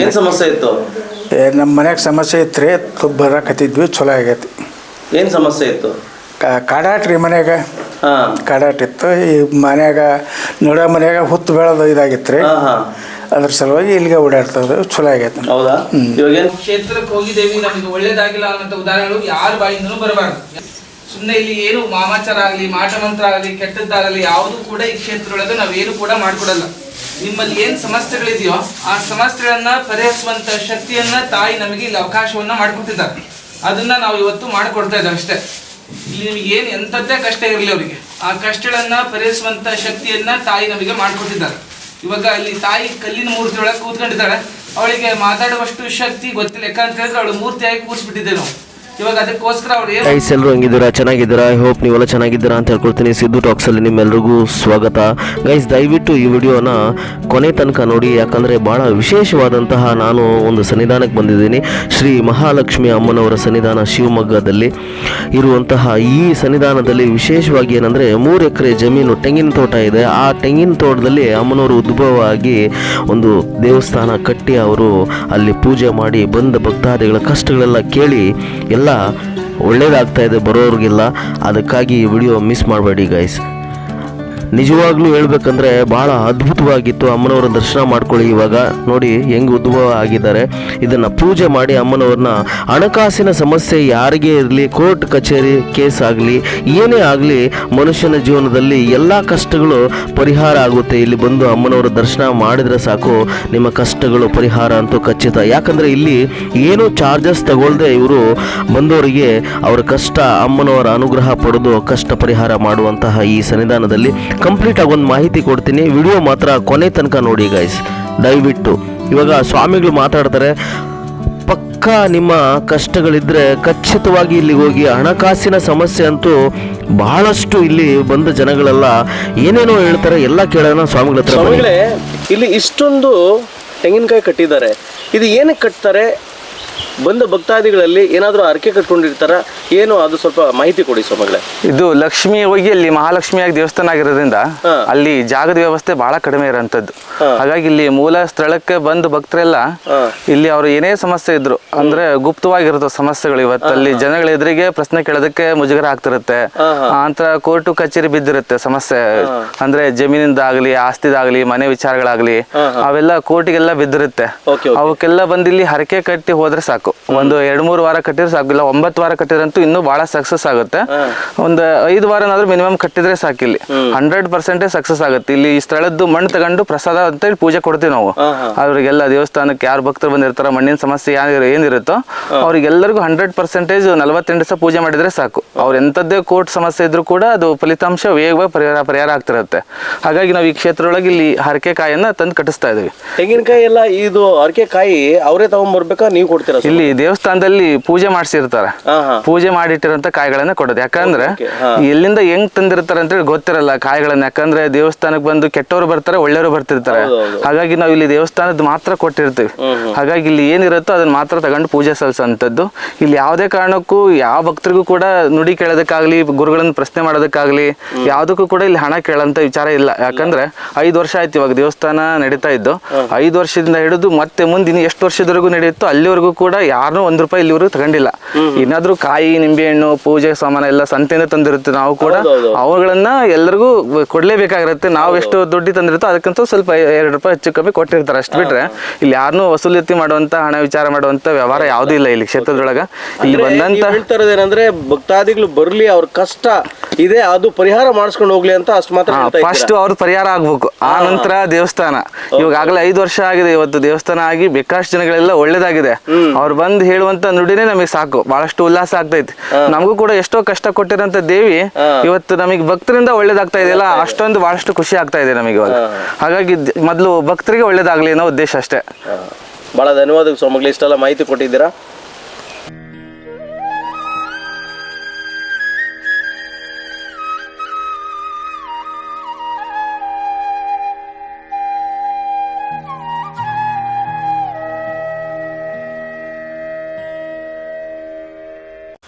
ಏನ್ ಸಮಸ್ಯೆ ಇತ್ತು? ಏ ನಮ್ಮ ಮನ್ಯಾಗ ಸಮಸ್ಯೆ ಇತ್ತು ರೀ ಬರಕತ್ತಿದ್ವಿ ಚಲೋ ಆಗೈತಿ. ಏನು ಸಮಸ್ಯೆ ಇತ್ತು? ಕಾಡಾಟ್ರಿ ಕಾಡಾಟ ರೀ ಮನ್ಯಾಗ. ಹಾ. ಕಾಡಾಟ ಇತ್ತು ಈ ಮನ್ಯಾಗ ನಡ ಮನ್ಯಾಗ ಹುತ್ತು ಬೆಳೆದು ಇದಾಗಿತ್ತು ರೀ ಹಾ ಹಾ. ಅದ್ರ ಸಲುವಾಗಿ ಇಲ್ಲಿಗೆ ಓಡಾಡ್ತದೆ ಚಲೋ ಆಗೈತೆ ಹೌದಾ? ಇವಾಗ ಏನ್ ಕ್ಷೇತ್ರಕ್ಕೆ ಹೋಗಿದ್ದೇವೆ ನಮಗೆ ಒಳ್ಳೇದಾಗಿಲ್ಲ ಅನ್ನೋ ಉದಾಹರಣೆಗಳು ಯಾರು ಬಾಯಿಂದನೂ ಬರಬಾರ್ದು. ಸುಮ್ಮನೆ ಇಲ್ಲಿ ಏನು ಮಾಮಾಚಾರ ಆಗಲಿ ಮಾಟಮಂತ್ರ ಆಗಲಿ, ಕೆಟ್ಟದ್ದಾಗಲಿ, ಯಾವುದು ಕೂಡ ಈ ಕ್ಷೇತ್ರದೊಳಗೆ ನಾವೇನು ಕೂಡ ಮಾಡಿಕೊಡಲ್ಲ. ನಿಮ್ಮಲ್ಲಿ ಏನು ಸಮಸ್ಯೆಗಳಿದೆಯೋ, ಆ ಸಮಸ್ಯೆಗಳನ್ನ ಪರಿಹರಿಸುವಂತ ಶಕ್ತಿಯನ್ನ ತಾಯಿ ನಮಗೆ ಇಲ್ಲಿ ಅವಕಾಶವನ್ನ ಮಾಡಿಕೊಟ್ಟಿದ್ದಾರೆ. ಅದನ್ನ ನಾವು ಇವತ್ತು ಮಾಡಿಕೊಡ್ತಾ ಇದ್ದೇವೆ ಅಷ್ಟೇ. ಇಲ್ಲಿ ನಿಮಗೆ ಏನು ಎಂಥದ್ದೇ ಕಷ್ಟ ಇರಲಿ ಅವರಿಗೆ. ಆ ಕಷ್ಟಗಳನ್ನ ಪರಿಹರಿಸುವಂತ ಶಕ್ತಿಯನ್ನ ತಾಯಿ ನಮಗೆ ಮಾಡಿಕೊಟ್ಟಿದ್ದಾರೆ. ಇವಾಗ ಅಲ್ಲಿ ತಾಯಿ ಕಲ್ಲಿನ ಮೂರ್ತಿ ಒಳಗೆ ಕೂತ್ಕೊಂಡಿದ್ದಾಳೆ ಅವಳಿಗೆ ಮಾತಾಡುವಷ್ಟು ಶಕ್ತಿ ಗೊತ್ತಿಲ್ಲ. ಯಾಕಂತ ಹೇಳಿದ್ರೆ ಅವಳು ಮೂರ್ತಿಯಾಗಿ ಕೂರಿಸ್ಬಿಟ್ಟಿದ್ದೆ ನಾವು. ಇವಾಗ ಎಲ್ಲರೂ ಹೆಂಗಿದ್ದೀರಾ? ಚೆನ್ನಾಗಿದ್ದೀರಾ? ಐ ಹೋಪ್ ನೀವೆಲ್ಲ ಚೆನ್ನಾಗಿದ್ದೀರಾ ಅಂತ ಹೇಳ್ಕೊಳ್ತೀನಿ ಸಿದ್ದು ಟಾಕ್ಸಲ್ಲಿ ನಿಮ್ಮೆಲ್ಲರಿಗೂ ಸ್ವಾಗತ. ಗೈಸ್ ದಯವಿಟ್ಟು ಈ ವಿಡಿಯೋನ ಕೊನೆ ತನಕ ನೋಡಿ, ಯಾಕಂದರೆ ಭಾಳ ವಿಶೇಷವಾದಂತಹ ನಾನು ಒಂದು ಸನ್ನಿಧಾನಕ್ಕೆ ಬಂದಿದ್ದೀನಿ. ಶ್ರೀ ಮಹಾಲಕ್ಷ್ಮಿ ಅಮ್ಮನವರ ಸನ್ನಿಧಾನ ಶಿವಮೊಗ್ಗದಲ್ಲಿ ಇರುವಂತಹ ಈ ಸನ್ನಿಧಾನದಲ್ಲಿ ವಿಶೇಷವಾಗಿ ಏನಂದರೆ ಮೂರು ಎಕರೆ ಜಮೀನು ತೆಂಗಿನ ತೋಟ ಇದೆ. ಆ ತೆಂಗಿನ ತೋಟದಲ್ಲಿ ಅಮ್ಮನವರು ಉದ್ಭವ ಆಗಿ ಒಂದು ದೇವಸ್ಥಾನ ಕಟ್ಟಿ ಅವರು ಅಲ್ಲಿ ಪೂಜೆ ಮಾಡಿ ಬಂದ ಭಕ್ತಾದಿಗಳ ಕಷ್ಟಗಳೆಲ್ಲ ಕೇಳಿ ಎಲ್ಲ ಒಳ್ಳೇದಾಗ್ತಾ ಇದೆ ಬರೋರಿಗೆಲ್ಲ ಅದಕ್ಕಾಗಿ ಈ ವಿಡಿಯೋ ಮಿಸ್ ಮಾಡಬೇಡಿ ಗೈಸ್ ನಿಜವಾಗ್ಲೂ ಹೇಳ್ಬೇಕಂದ್ರೆ ಬಹಳ ಅದ್ಭುತವಾಗಿತ್ತು ಅಮ್ಮನವರ ದರ್ಶನ ಮಾಡ್ಕೊಳ್ಳಿ ಇವಾಗ. ನೋಡಿ ಹೆಂಗ್ ಉದ್ಭವ ಆಗಿದ್ದಾರೆ ಇದನ್ನು ಪೂಜೆ ಮಾಡಿ ಅಮ್ಮನವ್ರನ್ನ ಹಣಕಾಸಿನ ಸಮಸ್ಯೆ ಯಾರಿಗೆ ಇರಲಿ, ಕೋರ್ಟ್ ಕಚೇರಿ ಕೇಸ್ ಆಗಲಿ, ಏನೇ ಆಗಲಿ ಮನುಷ್ಯನ ಜೀವನದಲ್ಲಿ ಎಲ್ಲ ಕಷ್ಟಗಳು ಪರಿಹಾರ ಆಗುತ್ತೆ. ಇಲ್ಲಿ ಬಂದು ಅಮ್ಮನವರ ದರ್ಶನ ಮಾಡಿದರೆ ಸಾಕು, ನಿಮ್ಮ ಕಷ್ಟಗಳು ಪರಿಹಾರ ಅಂತೂ ಖಚಿತ. ಯಾಕಂದರೆ ಇಲ್ಲಿ ಏನು ಚಾರ್ಜಸ್ ತಗೊಳ್ಳದೆ ಇವರು ಬಂದವರಿಗೆ ಅವರ ಕಷ್ಟ ಅಮ್ಮನವರ ಅನುಗ್ರಹ ಪಡೆದು ಕಷ್ಟ ಪರಿಹಾರ ಮಾಡುವಂತಹ ಈ ಸನ್ನಿಧಾನದಲ್ಲಿ ಕಂಪ್ಲೀಟ್ ಆಗಿ ಒಂದು ಮಾಹಿತಿ ಕೊಡ್ತೀನಿ. ವಿಡಿಯೋ ಮಾತ್ರ ಕೊನೆ ತನಕ ನೋಡಿ ಗೈಸ್ ದಯವಿಟ್ಟು. ಇವಾಗ ಸ್ವಾಮಿಗಳು ಮಾತಾಡ್ತಾರೆ, ಪಕ್ಕ ನಿಮ್ಮ ಕಷ್ಟಗಳಿದ್ದರೆ ಖಚಿತವಾಗಿ ಇಲ್ಲಿಗೆ ಹೋಗಿ ಹಣಕಾಸಿನ ಸಮಸ್ಯೆ ಅಂತೂ ಬಹಳಷ್ಟು ಇಲ್ಲಿ ಬಂದ ಜನಗಳೆಲ್ಲ ಏನೇನೋ ಹೇಳ್ತಾರೆ, ಎಲ್ಲ ಕೇಳೋಣ ಸ್ವಾಮಿಗಳ ಹತ್ರ ಇಲ್ಲಿ ಇಷ್ಟೊಂದು ತೆಂಗಿನಕಾಯಿ ಕಟ್ಟಿದ್ದಾರೆ. ಇದು ಏನಕ್ಕೆ ಕಟ್ತಾರೆ? ಬಂದ ಭಕ್ತಾದಿಗಳಲ್ಲಿ ಏನಾದರೂ ಅರಕೆ ಕಟ್ಕೊಂಡಿರ್ತಾರ ಏನು ಅದು ಸ್ವಲ್ಪ ಮಾಹಿತಿ ಕೊಡಿ ಸ್ವಾಮಿಗಳೇ. ಇದು ಲಕ್ಷ್ಮಿ ಹೋಗಿ ಅಲ್ಲಿ ಮಹಾಲಕ್ಷ್ಮಿಯಾಗಿ ದೇವಸ್ಥಾನ ಆಗಿರೋದ್ರಿಂದ ಅಲ್ಲಿ ಜಾಗದ ವ್ಯವಸ್ಥೆ ಬಹಳ ಕಡಿಮೆ ಇರೋಂಥದ್ದು. ಹಾಗಾಗಿ ಇಲ್ಲಿ ಮೂಲ ಸ್ಥಳಕ್ಕೆ ಬಂದ ಭಕ್ತರೆಲ್ಲ ಇಲ್ಲಿ ಅವ್ರು ಏನೇ ಸಮಸ್ಯೆ ಇದ್ರು ಅಂದ್ರೆ ಗುಪ್ತವಾಗಿರುತ್ತೆ ಸಮಸ್ಯೆಗಳು ಇವತ್ತು ಅಲ್ಲಿ ಜನಗಳ ಎದುರಿಗೆ ಪ್ರಶ್ನೆ ಕೇಳೋದಕ್ಕೆ ಮುಜುಗರ ಆಗ್ತಿರುತ್ತೆ. ಆಂತರ ಕೋರ್ಟು ಕಚೇರಿ ಬಿದ್ದಿರುತ್ತೆ ಸಮಸ್ಯೆ. ಅಂದ್ರೆ ಜಮೀನಿಂದಾಗ್ಲಿ ಆಸ್ತಿದಾಗ್ಲಿ ಮನೆ ವಿಚಾರಗಳಾಗ್ಲಿ ಅವೆಲ್ಲ ಕೋರ್ಟಿಗೆಲ್ಲ ಬಿದ್ದಿರುತ್ತೆ. ಅವಕ್ಕೆಲ್ಲ ಬಂದಿಲ್ಲಿ ಇಲ್ಲಿ ಹರಕೆ ಕಟ್ಟಿ ಹೋದ್ರೆ ಸಾಕು. ಒಂದು ಎರಡು ಮೂರು ವಾರ ಕಟ್ಟಿದ್ರೆ ಸಾಕು. ಇಲ್ಲ ಒಂಬತ್ತು ವಾರ ಕಟ್ಟಿದ್ರಂತೂ ಇನ್ನೂ ಬಹಳ ಸಕ್ಸಸ್ ಆಗುತ್ತೆ. ಒಂದು ಐದು ವಾರನಾದ್ರೂ ಮಿನಿಮಮ್ ಕಟ್ಟಿದ್ರೆ ಸಾಕು ಇಲ್ಲಿ. ಹಂಡ್ರೆಡ್ ಪರ್ಸೆಂಟೇಜ್ ಸಕ್ಸಸ್ ಆಗುತ್ತೆ. ಇಲ್ಲಿ ಈ ಸ್ಥಳದ್ದು ಮಣ್ಣು ತಗೊಂಡು ಪ್ರಸಾದ ಅಂತ ಹೇಳಿ ಪೂಜೆ ಕೊಡ್ತೀವಿ ನಾವು. ಅವ್ರಿಗೆಲ್ಲ ದೇವಸ್ಥಾನಕ್ಕೆ ಯಾರು ಭಕ್ತರು ಬಂದಿರ್ತಾರ ಮಣ್ಣಿನ ಸಮಸ್ಯೆ ಯಾರು ಏನಿರುತ್ತೋ ಅವ್ರಿಗೆಲ್ಲರಿಗೂ ಹಂಡ್ರೆಡ್ ಪರ್ಸೆಂಟೇಜ್ ನಲವತ್ತೆಂಟು ದಿವಸ ಪೂಜೆ ಮಾಡಿದ್ರೆ ಸಾಕು. ಅವ್ರು ಎಂಥದ್ದೇ ಕೋರ್ಟ್ ಸಮಸ್ಯೆ ಇದ್ರೂ ಕೂಡ ಅದು ಫಲಿತಾಂಶ ವೇಗವಾಗಿ ಪರಿಹಾರ ಪರಿಹಾರ ಆಗ್ತಿರುತ್ತೆ. ಹಾಗಾಗಿ ನಾವು ಈ ಕ್ಷೇತ್ರದೊಳಗೆ ಇಲ್ಲಿ ಹರಕೆ ಕಾಯನ್ನ ತಂದು ಕಟ್ಟಿಸ್ತಾ ಇದೀವಿ. ತೆಂಗಿನಕಾಯಿ ಎಲ್ಲ ಇದು ಹರಕೆ ಕಾಯಿ ಅವರೇ ತಗೊಂಡ್ಬರ್ಬೇಕಾ ನೀವು ಕೊಡ್ತೀರಾ? ಇಲ್ಲಿ ದೇವಸ್ಥಾನದಲ್ಲಿ ಪೂಜೆ ಮಾಡಿಸಿರ್ತಾರೆ. ಪೂಜೆ ಮಾಡಿಟ್ಟಿರುವಂತ ಕಾಯಿಗಳನ್ನ ಕೊಡೋದು. ಯಾಕಂದ್ರೆ. ಎಲ್ಲಿಂದ ಹೆಂಗ್ ತಂದಿರ್ತಾರೆ ಅಂತೇಳಿ ಗೊತ್ತಿರಲ್ಲ ಕಾಯಿಗಳನ್ನ. ಯಾಕಂದ್ರೆ ದೇವಸ್ಥಾನಕ್ಕೆ ಬಂದು ಕೆಟ್ಟವರು ಬರ್ತಾರೆ ಒಳ್ಳೆಯವರು ಬರ್ತಿರ್ತಾರೆ. ಹಾಗಾಗಿ ನಾವು ಇಲ್ಲಿ ದೇವಸ್ಥಾನದ ಮಾತ್ರ ಕೊಟ್ಟಿರ್ತೀವಿ. ಹಾಗಾಗಿ ಇಲ್ಲಿ ಏನಿರುತ್ತೋ ಅದನ್ನ ಮಾತ್ರ ತಗೊಂಡು ಪೂಜೆ ಸಲ್ಲಿಸೋಂಥದ್ದು ಇಲ್ಲಿ ಯಾವುದೇ ಕಾರಣಕ್ಕೂ ಯಾವ ಭಕ್ತರಿಗೂ ಕೂಡ ನುಡಿ ಕೇಳೋದಕ್ಕಾಗ್ಲಿ ಗುರುಗಳನ್ನ ಪ್ರಶ್ನೆ ಮಾಡೋದಕ್ಕಾಗ್ಲಿ ಯಾವುದಕ್ಕೂ ಕೂಡ ಇಲ್ಲಿ ಹಣ ಕೇಳಂತ ವಿಚಾರ ಇಲ್ಲ. ಯಾಕಂದ್ರೆ ಐದು ವರ್ಷ ಆಯ್ತು ಇವಾಗ ದೇವಸ್ಥಾನ ನಡೀತಾ ಇದ್ದು. ಐದು ವರ್ಷದಿಂದ ಹಿಡಿದು ಮತ್ತೆ ಮುಂದಿನ ಎಷ್ಟು ವರ್ಷದವರೆಗೂ ನಡೆಯುತ್ತೋ ಅಲ್ಲಿವರೆಗೂ ಕೂಡ ಯಾರನ್ನೂ ಒಂದ್ ರೂಪಾಯಿ ಇಲ್ಲಿವರೆಗೂ ತಗೊಂಡಿಲ್ಲ. ಏನಾದ್ರೂ ಕಾಯಿ ನಿಂಬೆಹಣ್ಣು ಪೂಜೆ ಸಾಮಾನ ಎಲ್ಲ ಸಂತೆಯಿಂದ ತಂದಿರುತ್ತೆ ನಾವು ಕೂಡ. ಅವುಗಳನ್ನ ಎಲ್ಲರಿಗೂ ಕೊಡ್ಲೇಬೇಕಾಗಿರುತ್ತೆ ನಾವು ಎಷ್ಟು ದುಡ್ಡಿ ತಂದಿರುತ್ತೋ ಅದಕ್ಕಂತ ಸ್ವಲ್ಪ ಎರಡು ರೂಪಾಯಿ ಹೆಚ್ಚು ಕಮ್ಮಿ ಕೊಟ್ಟಿರ್ತಾರೆ. ಅಷ್ಟು ಬಿಟ್ರೆ ಇಲ್ಲಿ ಯಾರನ್ನೂ ವಸೂಲಿತಿ ಮಾಡುವಂತ ಹಣ ವಿಚಾರ ಮಾಡುವಂತ ವ್ಯವಹಾರ ಯಾವುದೂ ಇಲ್ಲ ಇಲ್ಲಿ ಕ್ಷೇತ್ರದೊಳಗ. ಇಲ್ಲಿ ಬಂದಂತ ನೀವ್ ಹೇಳ್ತಾ ಭಕ್ತಾದಿಗಳು ಬರ್ಲಿ ಅವ್ರ ಕಷ್ಟ ಇದೆ ಅದು ಪರಿಹಾರ ಮಾಡಿಸ್ಕೊಂಡು ಹೋಗ್ಲಿ ಅಂತ ಅಷ್ಟು ಮಾತ್ರ ಫಸ್ಟ್? ಅವ್ರ ಪರಿಹಾರ ಆಗ್ಬೇಕು. ಆ ನಂತರ ದೇವಸ್ಥಾನ. ಇವಾಗ ಆಗ್ಲೇ ಐದು ವರ್ಷ ಆಗಿದೆ. ಇವತ್ತು ದೇವಸ್ಥಾನ ಆಗಿ ಬೇಕಾಷ್ಟು ಜನಗಳೆಲ್ಲ ಒಳ್ಳೇದಾಗಿದೆ. ಅವ್ರು ಬಂದು ಹೇಳುವಂತ ನುಡಿನೇ ನಮಗೆ ಸಾಕು. ಬಹಳಷ್ಟು ಉಲ್ಲಾಸ ಆಗ್ತೈತಿ. ನಮಗೂ ಕೂಡ ಎಷ್ಟೋ ಕಷ್ಟ ಕೊಟ್ಟಿರಂತ ದೇವಿ ಇವತ್ತು ನಮಗೆ ಭಕ್ತರಿಂದ ಒಳ್ಳೇದಾಗ್ತಾ ಇದೆಯಲ್ಲ ಅಷ್ಟೊಂದು ಬಹಳಷ್ಟು ಖುಷಿ ಆಗ್ತಾ ಇದೆ ನಮಗೆ ಇವಾಗ. ಹಾಗಾಗಿ ಮೊದಲು ಭಕ್ತರಿಗೆ ಒಳ್ಳೇದಾಗ್ಲಿ ಅನ್ನೋ ಉದ್ದೇಶ ಅಷ್ಟೇ. ಬಹಳ ಧನ್ಯವಾದ ಸ್ವಾಮಿಗಳು. ಇಷ್ಟೆಲ್ಲ ಮಾಹಿತಿ ಕೊಟ್ಟಿದ್ದೀರಾ?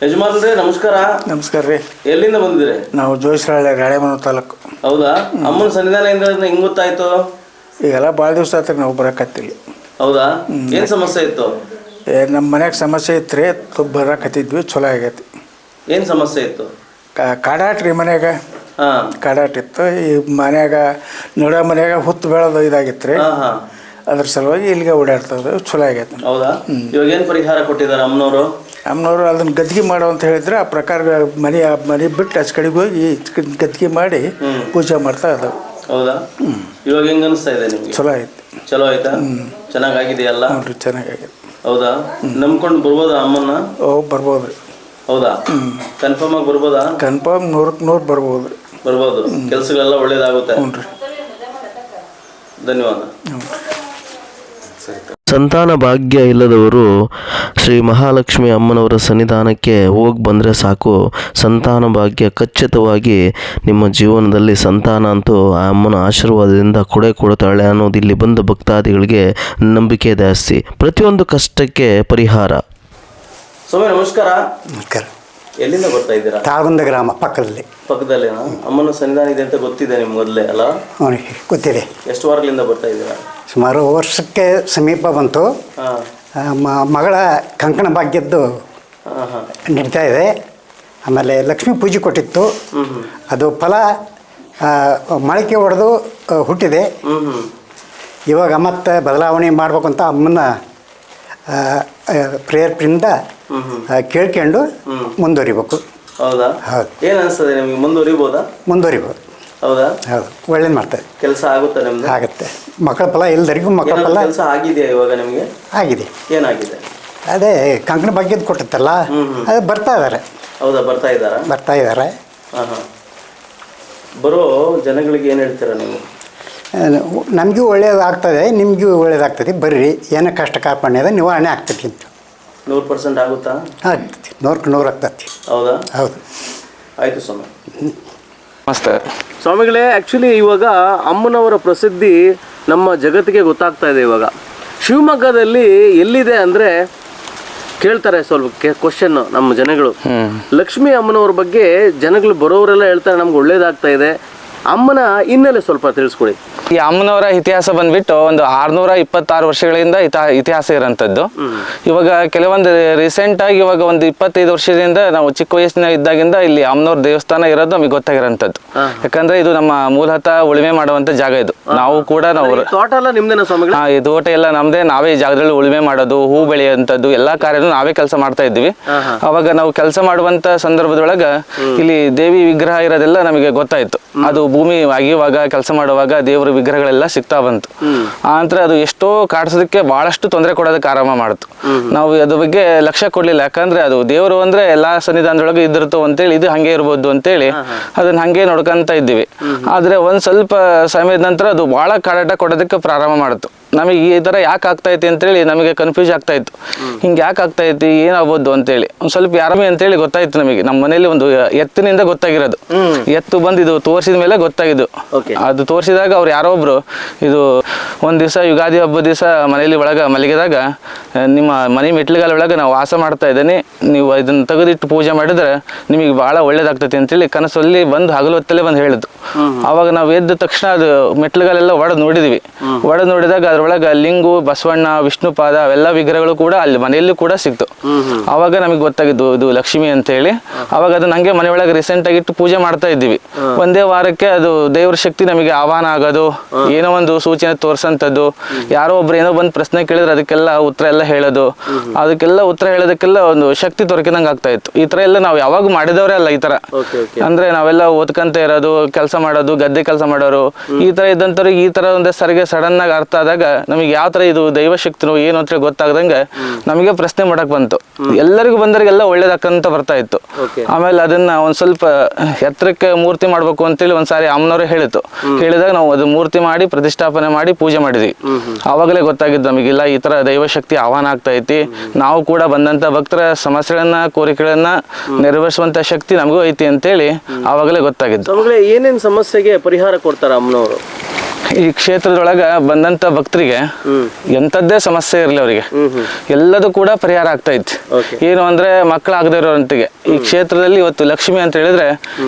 ಯಜಮಾನ್ರೆ ನಮಸ್ಕಾರ. ನಮಸ್ಕಾರ ರೀ. ಎಲ್ಲಿಂದ ಬಂದಿರಿ ನಾವು ಜೋಯಿಸರಳ್ಳಿ ರಾಳೆಮನ ತಾಲೂಕು. ಹೌದಾ? ಅಮ್ಮನ ಸನ್ನಿಧಾನ ಹಿಂಗ್ ಗೊತ್ತಾಯ್ತು? ಈಗೆಲ್ಲ ಭಾಳ ದಿವಸ ಆತ್ರಿ ನಾವು ಬರಕತ್ತಿಲ್ಲ. ಹೌದಾ? ಏನ್ ಸಮಸ್ಯೆ ಇತ್ತು? ಏ, ನಮ್ಮ ಮನ್ಯಾಗ ಸಮಸ್ಯೆ ಇತ್ತು ರೀ ಬರಕತ್ತಿದ್ವಿ ಚಲೋ ಆಗೈತಿ. ಏನ್ ಸಮಸ್ಯೆ ಇತ್ತು? ಕಾ- ಕಾಡಾಟ ರೀ ಮನ್ಯಾಗ. ಹಾ. ಕಾಡಾಟ ಇತ್ತು ಈ ಮನ್ಯಾಗ ನಡ ಮನ್ಯಾಗ ಹುತ್ತು ಬೆಳೆದು ಇದಾಗಿತ್ತು ರೀ ಹಾ ಹಾ. ಅದ್ರ ಸಲುವಾಗಿ ಇಲ್ಲಿಗೆ ಓಡಾಡ್ತದೆ ಚಲೋ ಆಗೈತೆ ಹೌದಾ? ಇವಾಗ ಏನು ಪರಿಹಾರ ಕೊಟ್ಟಿದ್ದಾರೆ ಅಮ್ಮನವರು? ಅಮ್ಮನವರು ಅದನ್ನು ಗದ್ದಿಗೆ ಮಾಡು ಅಂತ ಹೇಳಿದ್ರೆ ಆ ಪ್ರಕಾರ ಮನೆ ಮನೆ ಬಿಟ್ಟು ಆಚೆ ಕಡೆಗೆ ಹೋಗಿ ಗದ್ದಿಗೆ ಮಾಡಿ ಪೂಜೆ ಮಾಡ್ತಾ ಇದ್ದಾವೆ ಹೌದಾ? ಇವಾಗ ಹೆಂಗೆ ಅನಿಸ್ತಾ ಇದೆ ನಿಮ್ಗೆ? ಚಲೋ ಆಯ್ತು. ಚಲೋ ಆಯ್ತಾ? ಚೆನ್ನಾಗಾಗಿದೆಯಲ್ಲ ನೋಡ್ರಿ ಚೆನ್ನಾಗಾಗಿದೆ. ಹೌದಾ? ನಂಬ್ಕೊಂಡು ಬರ್ಬೋದಾ ಅಮ್ಮನ ಓ ಬರ್ಬೋದು. ರೀ ಹೌದಾ ಕನ್ಫರ್ಮ್ ಆಗಿ ಬರ್ಬೋದಾ? ಕನ್ಫರ್ಮ್ ನೂರಕ್ಕೆ ನೂರು ಬರ್ಬೋದು. ರೀ ಬರ್ಬೋದು ಕೆಲ್ಸಗಳೆಲ್ಲ ಒಳ್ಳೇದಾಗುತ್ತೆ. ಹ್ಞೂ ರೀ. ಧನ್ಯವಾದ. ಸಂತಾನ ಭಾಗ್ಯ ಇಲ್ಲದವರು ಶ್ರೀ ಮಹಾಲಕ್ಷ್ಮಿ ಅಮ್ಮನವರ ಸನ್ನಿಧಾನಕ್ಕೆ ಹೋಗಿ ಬಂದರೆ ಸಾಕು. ಸಂತಾನ ಭಾಗ್ಯ ಖಚಿತವಾಗಿ ನಿಮ್ಮ ಜೀವನದಲ್ಲಿ ಸಂತಾನ ಅಂತೂ ಆ ಅಮ್ಮನ ಆಶೀರ್ವಾದದಿಂದ ಕೊಡೆ ಕೊಡ್ತಾಳೆ ಅನ್ನೋದು ಇಲ್ಲಿ ಬಂದ ಭಕ್ತಾದಿಗಳಿಗೆ ನಂಬಿಕೆ ಜಾಸ್ತಿ. ಪ್ರತಿಯೊಂದು ಕಷ್ಟಕ್ಕೆ ಪರಿಹಾರ. ಸ್ವಾಮಿ ನಮಸ್ಕಾರ. ನಮಸ್ಕಾರ. ಎಲ್ಲಿಂದ ಬರ್ತಾ ಇದ್ದೀರಾ? ತಾಳಗುಂದ ಗ್ರಾಮ ಪಕ್ಕದಲ್ಲಿ. ಪಕ್ಕದಲ್ಲೇನಾ? ಅಮ್ಮನ ಸನ್ನಿಧಾನ ಇದೆ ಅಂತ ಗೊತ್ತಿದೆ ನಿಮ್ಗೆ ಮೊದಲೇ ಅಲ್ಲ? ಗೊತ್ತಿದೆ. ಎಷ್ಟು ವಾರಗಳಿಂದ ಬರ್ತಾ ಇದ್ದೀರಾ? ಸುಮಾರು ವರ್ಷಕ್ಕೆ ಸಮೀಪ ಬಂತು. ಮಗಳ ಕಂಕಣ ಭಾಗ್ಯದ್ದು ನಡೀತಾ ಇದೆ. ಆಮೇಲೆ ಲಕ್ಷ್ಮೀ ಪೂಜೆ ಕೊಟ್ಟಿತ್ತು. ಅದು ಫಲ ಮೊಳಕೆ ಹೊಡೆದು ಹುಟ್ಟಿದೆ. ಇವಾಗ ಮತ್ತೆ ಬದಲಾವಣೆ ಮಾಡಬೇಕು ಅಂತ ಅಮ್ಮನ ಪ್ರೇರಣೆಯಿಂದ ಕೇಳ್ಕೊಂಡು ಮುಂದುವರಿಬೇಕು. ಹೌದಾ? ಹೌದು. ಏನು ಅನಿಸ್ತದೆ ನಿಮಗೆ? ಮುಂದುವರಿಬೋದಾ? ಮುಂದುವರಿಬೋದು. ಹೌದಾ? ಹೌದು. ಒಳ್ಳೇದು ಮಾಡ್ತಾರೆ. ಕೆಲಸ ಆಗುತ್ತಾ ನಿಮ್ದು? ಆಗುತ್ತೆ. ಮಕ್ಕಳ ಫಲ ಎಲ್ಲರಿಗೂ ಮಕ್ಕಳ ಫಲ ಕೆಲಸ ಆಗಿದೆ ಇವಾಗ ನಿಮಗೆ? ಆಗಿದೆ. ಏನಾಗಿದೆ? ಅದೇ ಕಂಕಣ ಭಾಗ್ಯದ ಕೊಟ್ಟಿತ್ತಲ್ಲ ಅದು ಬರ್ತಾ ಇದ್ದಾರೆ ಹೌದಾ ಬರ್ತಾ ಇದ್ದಾರಾ? ಬರ್ತಾ ಇದ್ದಾರೆ ಹಾ ಹಾ. ಬರೋ ಜನಗಳಿಗೆ ಏನು ಹೇಳ್ತೀರ ನೀವು? ನಮಗೂ ಒಳ್ಳೇದಾಗ್ತದೆ ನಿಮಗೂ ಒಳ್ಳೇದಾಗ್ತದೆ. ಬರ್ರಿ ಏನೋ ಕಷ್ಟ ಕಾರ್ಪಣ್ಯದ ನಿವಾರಣೆ ಆಗ್ತದೆ ಅಂತ. ನೂರು ಪರ್ಸೆಂಟ್ ಆಗುತ್ತಾ? ಆಗ್ತದೆ. ನೂರಕ್ಕೆ ನೂರು ಆಗ್ತದೆ. ಹೌದಾ? ಹೌದು. ಆಯಿತು ಸ್ವಾಮಿ. ಮಸ್ತ್ ಸ್ವಾಮಿಗಳೇ ಆ್ಯಕ್ಚುಲಿ ಇವಾಗ ಅಮ್ಮನವರ ಪ್ರಸಿದ್ಧಿ ನಮ್ಮ ಜಗತ್ತಿಗೆ ಗೊತ್ತಾಗ್ತಾ ಇದೆ ಇವಾಗ. ಶಿವಮೊಗ್ಗದಲ್ಲಿ ಎಲ್ಲಿದೆ ಅಂದರೆ ಕೇಳ್ತಾರೆ ಸ್ವಲ್ಪ ಕ್ವಶನ್ ನಮ್ಮ ಜನಗಳು. ಲಕ್ಷ್ಮೀ ಅಮ್ಮನವ್ರ ಬಗ್ಗೆ ಜನಗಳು ಬರೋರೆಲ್ಲ ಹೇಳ್ತಾರೆ ನಮ್ಗೆ ಒಳ್ಳೇದಾಗ್ತಾ ಇದೆ. ಅಮ್ಮನ ಹಿನ್ನೆಲೆ ಸ್ವಲ್ಪ ತಿಳಿಸ್ಕೊಡಿ. ಈ ಅಮ್ಮನವರ ಇತಿಹಾಸ ಬಂದ್ಬಿಟ್ಟು ಒಂದು ಆರ್ನೂರ ಇಪ್ಪತ್ತಾರು ವರ್ಷಗಳಿಂದ ಇತ ಇತಿಹಾಸ ಇರೋಂಥದ್ದು. ಇವಾಗ ಕೆಲವೊಂದು ರೀಸೆಂಟ್ ಆಗಿ ಇವಾಗ ಒಂದು ಇಪ್ಪತ್ತೈದು ವರ್ಷದಿಂದ ನಾವು ಚಿಕ್ಕ ವಯಸ್ಸಿನ ಇದ್ದಾಗಿಂದ ಇಲ್ಲಿ ಅಮ್ಮನವ್ರ ದೇವಸ್ಥಾನ ಇರೋದು ನಮಗೆ ಗೊತ್ತಾಗಿರೋಂಥದ್ದು. ಯಾಕಂದ್ರೆ ಇದು ನಮ್ಮ ಮೂಲತಃ ಉಳುಮೆ ಮಾಡುವಂತ ಜಾಗ ಇದು. ನಾವು ಕೂಡ ನಾವು ತೋಟ ಎಲ್ಲ ನಿಮ್ದೇನ ಸ್ವಾಮಿಗಳು? ಹಾ ಈ ತೋಟ ಎಲ್ಲ ನಮ್ದೇ. ನಾವೇ ಈ ಜಾಗದಲ್ಲಿ ಉಳುಮೆ ಮಾಡೋದು ಹೂ ಬೆಳೆಯುವಂಥದ್ದು ಎಲ್ಲಾ ಕಾರ್ಯನೂ ನಾವೇ ಕೆಲಸ ಮಾಡ್ತಾ ಇದ್ವಿ ಅವಾಗ ನಾವು ಕೆಲಸ ಮಾಡುವಂತ ಸಂದರ್ಭದೊಳಗ ಇಲ್ಲಿ ದೇವಿ ವಿಗ್ರಹ ಇರೋದೆಲ್ಲ ನಮಗೆ ಗೊತ್ತಾಯ್ತು. ಅದು ಭೂಮಿ ಅಗಿಯುವಾಗ ಕೆಲಸ ಮಾಡುವಾಗ ದೇವರ ವಿಗ್ರಹಗಳೆಲ್ಲ ಸಿಗ್ತಾ ಬಂತು. ಆ ನಂತರ ಅದು ಎಷ್ಟೋ ಕಾಡಿಸೋದಕ್ಕೆ ಬಹಳಷ್ಟು ತೊಂದರೆ ಕೊಡೋದಕ್ಕೆ ಆರಂಭ ಮಾಡ್ತು. ನಾವು ಅದ್ರ ಬಗ್ಗೆ ಲಕ್ಷ್ಯ ಕೊಡ್ಲಿಲ್ಲ. ಯಾಕಂದ್ರೆ ಅದು ದೇವರು ಅಂದ್ರೆ ಎಲ್ಲಾ ಸನ್ನಿಧಾನದೊಳಗೆ ಇದ್ದಿರ್ತು ಅಂತೇಳಿ ಇದು ಹಂಗೆ ಇರ್ಬೋದು ಅಂತೇಳಿ ಅದನ್ನ ಹಂಗೆ ನೋಡ್ಕೊಂತ ಇದ್ದೀವಿ. ಆದ್ರೆ ಒಂದ್ ಸ್ವಲ್ಪ ಸಮಯದ ನಂತರ ಅದು ಬಹಳ ಕಾಡಾಟ ಕೊಡೋದಕ್ಕೆ ಪ್ರಾರಂಭ ಮಾಡ್ತು. ನಮಗೆ ಈ ಥರ ಯಾಕೆ ಆಗ್ತಾ ಐತಿ ಅಂತೇಳಿ ನಮಗೆ ಕನ್ಫ್ಯೂಸ್ ಆಗ್ತಾ ಇತ್ತು ಹಿಂಗೆ ಯಾಕೆ ಆಗ್ತಾ ಐತಿ ಏನಾಗ್ಬೋದು ಅಂತೇಳಿ. ಒಂದು ಸ್ವಲ್ಪ ಯಾರಮಿ ಅಂತೇಳಿ ಗೊತ್ತಾಯ್ತು ನಮಗೆ. ನಮ್ಮ ಮನೇಲಿ ಒಂದು ಎತ್ತಿನಿಂದ ಗೊತ್ತಾಗಿರೋದು. ಎತ್ತು ಬಂದು ಇದು ತೋರಿಸಿದ ಮೇಲೆ ಗೊತ್ತಾಗಿದ್ದು. ಅದು ತೋರಿಸಿದಾಗ ಅವ್ರು ಯಾರೋ ಒಬ್ರು ಇದು ಒಂದು ದಿವಸ ಯುಗಾದಿ ಹಬ್ಬದ ದಿವಸ ಮನೇಲಿ ಒಳಗ ಮಲಗಿದಾಗ ನಿಮ್ಮ ಮನೆ ಮೆಟ್ಲುಗಾಲ ಒಳಗೆ ನಾವು ವಾಸ ಮಾಡ್ತಾ ಇದ್ದೇನೆ. ನೀವು ಇದನ್ನು ತೆಗೆದಿಟ್ಟು ಪೂಜೆ ಮಾಡಿದ್ರೆ ನಿಮಗೆ ಬಹಳ ಒಳ್ಳೇದಾಗ್ತೈತಿ ಅಂತೇಳಿ ಕನಸಲ್ಲಿ ಬಂದು ಹಗಲು ಹೊತ್ತಲ್ಲೇ ಬಂದು ಹೇಳಿದ್ದು. ಅವಾಗ ನಾವು ಎದ್ದ ತಕ್ಷಣ ಅದು ಮೆಟ್ಲುಗಳೆಲ್ಲ ಒಡೆದು ನೋಡಿದ್ವಿ. ಒಡ ನೋಡಿದಾಗ ಅದ್ರೊಳಗೆ ಲಿಂಗು ಬಸವಣ್ಣ ವಿಷ್ಣುಪಾದ ಅವೆಲ್ಲ ವಿಗ್ರಹಗಳು ಕೂಡ ಅಲ್ಲಿ ಮನೆಯಲ್ಲೂ ಕೂಡ ಸಿಕ್ತು. ಅವಾಗ ನಮಗೆ ಗೊತ್ತಾಗಿದ್ದು ಇದು ಲಕ್ಷ್ಮಿ ಅಂತ ಹೇಳಿ. ಅವಾಗ ಅದು ನಂಗೆ ಮನೆಯೊಳಗೆ ರೀಸೆಂಟ್ ಆಗಿ ಇಟ್ಟು ಪೂಜೆ ಮಾಡ್ತಾ ಇದ್ದೀವಿ. ಒಂದೇ ವಾರಕ್ಕೆ ಅದು ದೇವ್ರ ಶಕ್ತಿ ನಮಗೆ ಆಹ್ವಾನ ಆಗೋದು ಏನೋ ಒಂದು ಸೂಚನೆ ತೋರಿಸಂತದ್ದು ಯಾರೋ ಒಬ್ರು ಏನೋ ಬಂದು ಪ್ರಶ್ನೆ ಕೇಳಿದ್ರೆ ಅದಕ್ಕೆಲ್ಲ ಉತ್ತರ ಎಲ್ಲ ಹೇಳೋದು ಅದಕ್ಕೆಲ್ಲ ಉತ್ತರ ಹೇಳೋದಕ್ಕೆಲ್ಲ ಒಂದು ಶಕ್ತಿ ದೊರಕಿದಂಗೆ ಆಗ್ತಾ ಇತ್ತು. ಈ ತರ ಎಲ್ಲ ನಾವು ಯಾವಾಗ ಮಾಡಿದವರೇ ಅಲ್ಲ ಈ ತರ ಅಂದ್ರೆ ನಾವೆಲ್ಲ ಓದ್ಕಂತ ಇರೋದು ಕೆಲಸ ಮಾಡೋದು ಗದ್ದೆ ಕೆಲಸ ಮಾಡೋರು ಈ ತರ ಇದ್ದಂಥವ್ರಿಗೆ ಈ ತರ ಒಂದೇ ಸರಿಗೆ ಸಡನ್ ಆಗಿ ಅರ್ಥ ಆದಾಗ ನಮಗೆ ಯಾವ ತರ ಇದು ದೈವ ಶಕ್ತಿ ಏನು ಅಂತ ಗೊತ್ತಾಗದಂಗೆ ನಮಗೆ ಪ್ರಶ್ನೆ ಮಾಡಕ್ ಬಂತು. ಎಲ್ಲರಿಗೂ ಬಂದವರಿಗೆಲ್ಲ ಒಳ್ಳೇದಾಕಂತ ಬರ್ತಾ ಇತ್ತು. ಆಮೇಲೆ ಅದನ್ನ ಒಂದ್ ಸ್ವಲ್ಪ ಎತ್ತರಕ್ಕೆ ಮೂರ್ತಿ ಮಾಡ್ಬೇಕು ಅಂತೇಳಿ ಒಂದ್ಸಾರಿ ಅಮ್ಮನವ್ರೆ ಹೇಳಿತು. ಹೇಳಿದಾಗ ನಾವು ಅದು ಮೂರ್ತಿ ಮಾಡಿ ಪ್ರತಿಷ್ಠಾಪನೆ ಮಾಡಿ ಪೂಜೆ ಮಾಡಿದ್ವಿ. ಆವಾಗಲೇ ಗೊತ್ತಾಗಿದ್ದು ನಮಗಿಲ್ಲ ಈ ತರ ದೈವ ಶಕ್ತಿ ಆಹ್ವಾನ ಆಗ್ತಾ ಐತಿ. ನಾವು ಕೂಡ ಬಂದಂತ ಭಕ್ತರ ಸಮಸ್ಯೆಗಳನ್ನ ಕೋರಿಕೆಗಳನ್ನ ನೆರವೇರಿಸುವಂತ ಶಕ್ತಿ ನಮಗೂ ಐತಿ ಅಂತೇಳಿ ಆವಾಗಲೇ ಗೊತ್ತಾಗಿದ್ದು. ಏನೇನು ಸಮಸ್ಯೆಗೆ ಪರಿಹಾರ ಕೊಡ್ತಾರ ಅಮ್ಮನವರು? ಈ ಕ್ಷೇತ್ರದೊಳಗೆ ಬಂದಂತ ಭಕ್ತರಿಗೆ ಎಂಥದ್ದೇ ಸಮಸ್ಯೆ ಇರಲಿ ಅವರಿಗೆ. ಎಲ್ಲದೂ ಕೂಡ ಪರಿಹಾರ ಆಗ್ತಾ ಇತ್ತು. ಏನು ಅಂದ್ರೆ ಮಕ್ಕಳಾಗದೇ ಇರೋರಂತಿಗೆ ಈ ಕ್ಷೇತ್ರದಲ್ಲಿ ಇವತ್ತು ಲಕ್ಷ್ಮಿ ಅಂತ ಹೇಳಿದ್ರೆ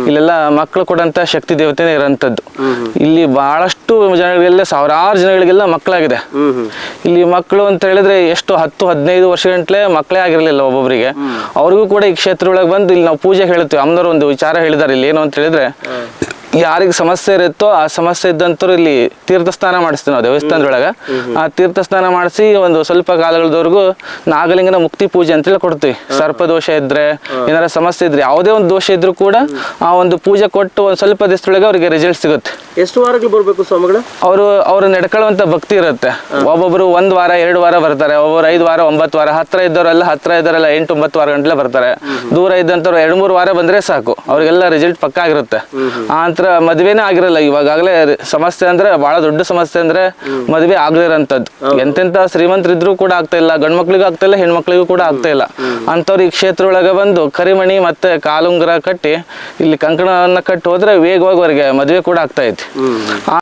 ಇಲ್ಲೆಲ್ಲ ಮಕ್ಕಳು ಕೊಡಂತ ಶಕ್ತಿ ದೇವತೆನೇ ಇರೋಂಥದ್ದು. ಇಲ್ಲಿ ಬಹಳಷ್ಟು ಜನಗಳಿಗೆಲ್ಲ ಸಾವಿರಾರು ಜನಗಳಿಗೆಲ್ಲ ಮಕ್ಕಳಾಗಿದೆ. ಇಲ್ಲಿ ಮಕ್ಕಳು ಅಂತ ಹೇಳಿದ್ರೆ ಎಷ್ಟು ಹತ್ತು ಹದಿನೈದು ವರ್ಷ ಗಂಟ್ಲೆ ಮಕ್ಕಳೇ ಆಗಿರಲಿಲ್ಲ ಒಬ್ಬೊಬ್ಬರಿಗೆ ಅವ್ರಿಗೂ ಕೂಡ ಈ ಕ್ಷೇತ್ರ ಒಳಗೆ ಬಂದು ಇಲ್ಲಿ ನಾವು ಪೂಜೆ ಹೇಳ್ತೀವಿ ಅಮ್ಮನವ್ರು ಒಂದು ವಿಚಾರ ಹೇಳಿದಾರೆ ಇಲ್ಲಿ ಏನು ಅಂತ ಹೇಳಿದ್ರೆ ಯಾರಿಗೆ ಸಮಸ್ಯೆ ಇರುತ್ತೋ ಆ ಸಮಸ್ಯೆ ಇದ್ದಂತರು ಇಲ್ಲಿ ತೀರ್ಥ ಸ್ನಾನ ಮಾಡಿಸ್ತೀವಿ ನಾವು ದೇವಸ್ಥಾನದೊಳಗೆ. ಆ ತೀರ್ಥ ಸ್ನಾನ ಮಾಡಿಸಿ ಒಂದು ಸ್ವಲ್ಪ ಕಾಲಗಳವರೆಗೂ ನಾಗಲಿಂಗನ ಮುಕ್ತಿ ಪೂಜೆ ಅಂತ ಹೇಳಿ ಕೊಡ್ತೀವಿ ಸರ್ಪ ದೋಷ ಇದ್ರೆ ಏನಾರ ಸಮಸ್ಯೆ ಇದ್ರೆ ಯಾವುದೇ ಒಂದು ದೋಷ ಇದ್ರೂ ಕೂಡ ಆ ಒಂದು ಪೂಜೆ ಕೊಟ್ಟು ಒಂದು ಸ್ವಲ್ಪ ದಿವಸದೊಳಗೆ ಅವರಿಗೆ ರಿಸಲ್ಟ್ ಸಿಗುತ್ತೆ. ಎಷ್ಟು ವಾರಗಳು ಬರಬೇಕು ಸ್ವಾಮಿಗಳು? ಅವರು ಅವರು ನಡ್ಕೊಳ್ಳುವಂತ ಭಕ್ತಿ ಇರುತ್ತೆ. ಒಬ್ಬೊಬ್ರು ಒಂದ್ ವಾರ ಎರಡು ವಾರ ಬರ್ತಾರೆ. ಒಬ್ಬೊಬ್ರು ಐದು ವಾರ ಒಂಬತ್ತು ವಾರ ಹತ್ರ ಇದ್ದವರೆಲ್ಲ ಹತ್ರ ಇದ್ದವರೆಲ್ಲ ಎಂಟು ಒಂಬತ್ತು ವಾರ ಗಂಟಲೆ ಬರ್ತಾರೆ. ದೂರ ಇದ್ದಂಥವ್ರು ಎರಡು ಮೂರು ವಾರ ಬಂದ್ರೆ ಸಾಕು. ಅವ್ರಿಗೆಲ್ಲ ರಿಸಲ್ಟ್ ಪಕ್ಕ ಆಗಿರುತ್ತೆ. ಆ ನಂತರ ಮದುವೆನೇ ಆಗಿರಲ್ಲ ಇವಾಗಲೇ ಸಮಸ್ಯೆ ಅಂದ್ರೆ ಬಹಳ ದೊಡ್ಡ ಸಮಸ್ಯೆ ಅಂದ್ರೆ ಮದುವೆ ಆಗ್ಲಿರೋಂಥದ್ದು ಎಂತೆಂತ ಶ್ರೀಮಂತರಿದ್ರು ಕೂಡ ಆಗ್ತಾ ಇಲ್ಲ ಗಂಡ್ ಮಕ್ಳಿಗೂ ಆಗ್ತಾ ಇಲ್ಲ ಹೆಣ್ಮಕ್ಳಿಗೂ ಕೂಡ ಆಗ್ತಾ ಇಲ್ಲ. ಅಂಥವ್ರು ಈ ಕ್ಷೇತ್ರ ಒಳಗೆ ಬಂದು ಕರಿಮಣಿ ಮತ್ತೆ ಕಾಲುಂಗರ ಕಟ್ಟಿ ಇಲ್ಲಿ ಕಂಕಣವನ್ನ ಕಟ್ಟಿ ಹೋದ್ರೆ ವೇಗವಾಗಿ ಅವರಿಗೆ ಮದುವೆ ಕೂಡ ಆಗ್ತಾ ಐತಿ. ಆ